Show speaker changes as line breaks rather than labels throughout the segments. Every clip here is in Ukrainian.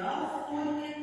God appointed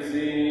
See.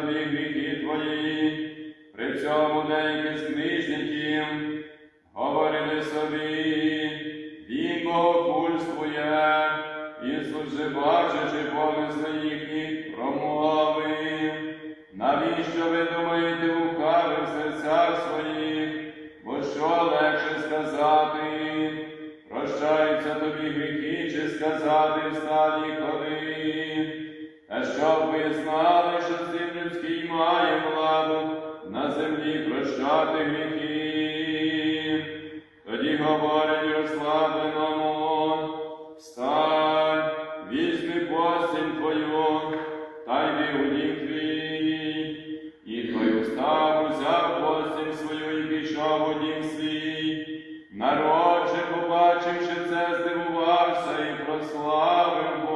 тобі гріхи твої, при цьому деякі з книжників говорили собі, він богохульствує, Ісус же бачачи помисли їхніх промови. Навіщо ви думаєте лукави в серцях своїх, бо що легше сказати? Прощаються тобі гріхи, чи сказати в сталі ходи, та щоб ви знали, що має владу на землі прощати гріхи. Тоді говорить розслабленому, встань, візьми постіль твою, та йди у дім твій, і твою встав взяв постіль свою і пішов у дім свій. Народ же, побачивши це, здивувався і прославив Бога.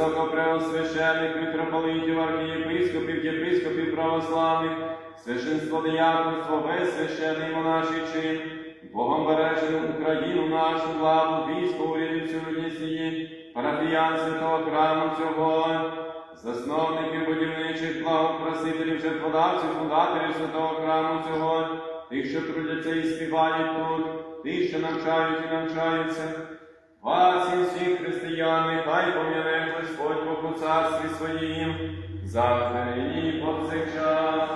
Високопреосвящених митрополитів, архієпископів, єпископів православних, священство дияконство, весь священий монаший чин, Богом бережену Україну нашу, владу, військо, сьогодні сії, парафіян святого храму цього, засновників будівничих благопросителів, жертводавців, фундаторів святого храму цього, тих, що трудяться і співають тут, тих, що навчають і навчаються. Вас і всіх християни, хай пом'яне Господь Богу царстві своїм, завжди і повсякчас,